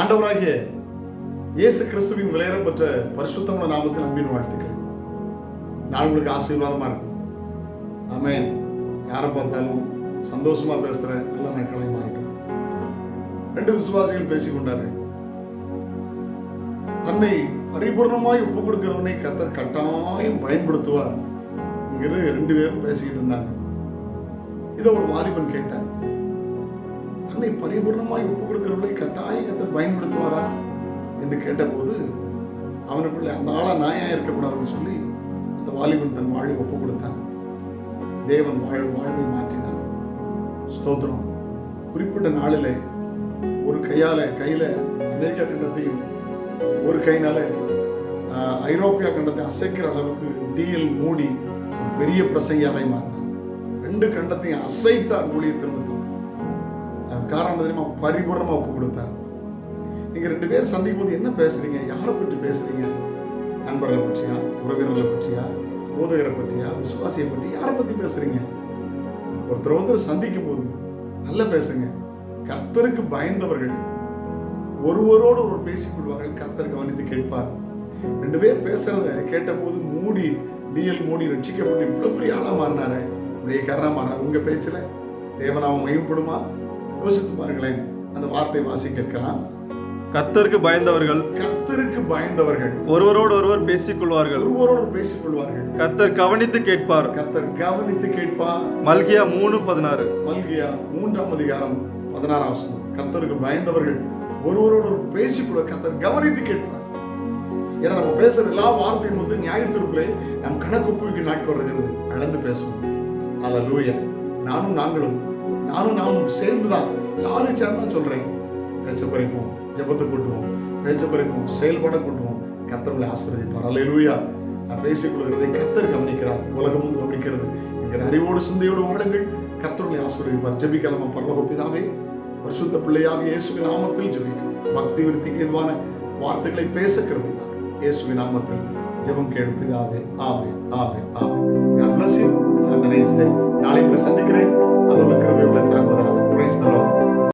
ஆண்டவராகிய இயேசு கிறிஸ்துவின் விலையேறப்பட்ட பரிசுத்தமான நாமத்தில் அன்பின் வாழ்த்துக்கள். நான் உங்களுக்கு ஆசீர்வாதமாக இருக்கும் ஆமென். யாரை பார்த்தாலும் சந்தோஷமா பேசுற நல்ல நாட்களை மாறட்டும். ரெண்டு விசுவாசிகள் பேசிக் கொண்டார்கள் தன்னை பரிபூர்ணமாய் ஒப்பு கொடுக்கிறவனை கத்தர் கட்டாயம் பயன்படுத்துவார். என்கிற ரெண்டு பேரும் பேசிக்கிட்டு இருந்தாங்க. இதை ஒரு வாலிபன் கேட்டான் தன்னை பரிபூர்ணமாய் ஒப்பு கொடுக்கிறவனை கட்டாயம் பயன்படுத்துவாரா என்று கேட்டபோது அவனுக்குள்ள அந்த ஆளா நாயா இருக்கக்கூடாதுன்னு சொல்லி அந்த வாலிபன் தன் வாழ்வை ஒப்பு கொடுத்தான். தேவன் வாழ் வாழ்வை மாற்றினான் ஸ்தோத்திரம். குறிப்பிட்ட நாளிலே ஒரு கையால கையில அமெரிக்கா கண்டத்தையும் ஒரு கையினால ஐரோப்பியா கண்டத்தை அசைக்கிற அளவுக்கு டிஎல் மூடி ஒரு பெரிய பிரசங்கியாரை மாறினார். ரெண்டு கண்டத்தையும் அசைத்தார் ஊழியத்தின் திரும்ப காரணம் தெரியுமா? பரிபூர்ணமா ஒப்பு கொடுத்தார். நீங்க ரெண்டு பேர் சந்திக்கும் போது என்ன பேசுறீங்க? யாரை பற்றி பேசுறீங்க? நண்பர்களை பற்றியா? உறவினர்களை பற்றியா? போதகரை பற்றியா? விசுவாசியை பற்றி யாரை பற்றி பேசுறீங்க? ஒருத்தர் ஒருத்தர் சந்திக்கும் போது நல்லா பேசுங்க. கர்த்தருக்கு பயந்தவர்கள் ஒருவரோடு ஒரு பேசிக்கொள்வார்கள். கர்த்தர் கவனித்து கேட்பார். ரெண்டு பேர் பேசுறத கேட்டபோது மூடி டிஎல் மூடி ரட்சிக்கப்பட்டு இவ்வளவு பெரிய ஆளாக மாறினாரு. இப்படியே கரணா மாறினார். உங்க பேச்சுல தேவனாமம் மையப்படுமா யோசித்து பாருங்களேன். அந்த வார்த்தை வாசி கேட்கலாம். கர்த்தருக்கு பயந்தவர்கள். கர்த்தருக்கு பயந்தவர்கள். ஒருவரோடு ஒருவர் பேசிக் கொள்வார்கள் ஒருவரோடு பேசிக் கொள்வார்கள் கர்த்தர் கவனித்து கேட்பார். கர்த்தர் கவனித்து கேட்பார். மல்கியா மூணு பதினாறு. மல்கியா மூன்றாம் அதிகாரம் பதினாறாம் வசனம். கர்த்தருக்கு பயந்தவர்கள் ஒருவரோடு ஒரு பேசிக்கொள்ள கர்த்தர் கவனித்து கேட்பார். ஏன்னா நம்ம பேசுற எல்லா வார்த்தையும் வந்து நியாயத்திற்குள்ளே நம் கணக்கு ஒப்புவிக்கு நாட்கள் வருகிறது. அளந்து பேசுவோம். அல்ல லூயா நானும் நாங்களும். நானும் நானும் சேர்ந்துதான். எல்லாரும் சேர்ந்து தான் சொல்றேன். பேச்ச பறிப்போம் ஜெபத்தை கூட்டுவோம் பேச்ச பறிப்போம் செயல்பட கூட்டுவோம். கர்த்தர்களை ஆசீர்வதிப்பார். அல்லேலூயா நான் பேசிக் கொள்கிறதை கர்த்தர் கவனிக்கிறார். உலகமும் கவனிக்கிறது. என்கிற அறிவோடு சிந்தையோடு வாழுங்கள். கர்த்தர்களை ஆசீர்வதிப்பார். ஜெபிக்கலாமா. பரலோக பரிசுத்த பிள்ளையாக இயேசுவின் நாமத்தில் ஜெபிக்கும் பக்தி விருத்திக்கு எதுவான வார்த்தைகளை பேச கிருபிதார் இயேசுவின் நாமத்தில் ஜெபம் கேளும் பிதாவே. ஆவே ஆவே ஆவே God bless you. Have a nice day. நாளை உங்களை சந்திக்கிறேன். அதோட கிருபை உள்ள தாங்குவதாக பிரைஸ் தரோம்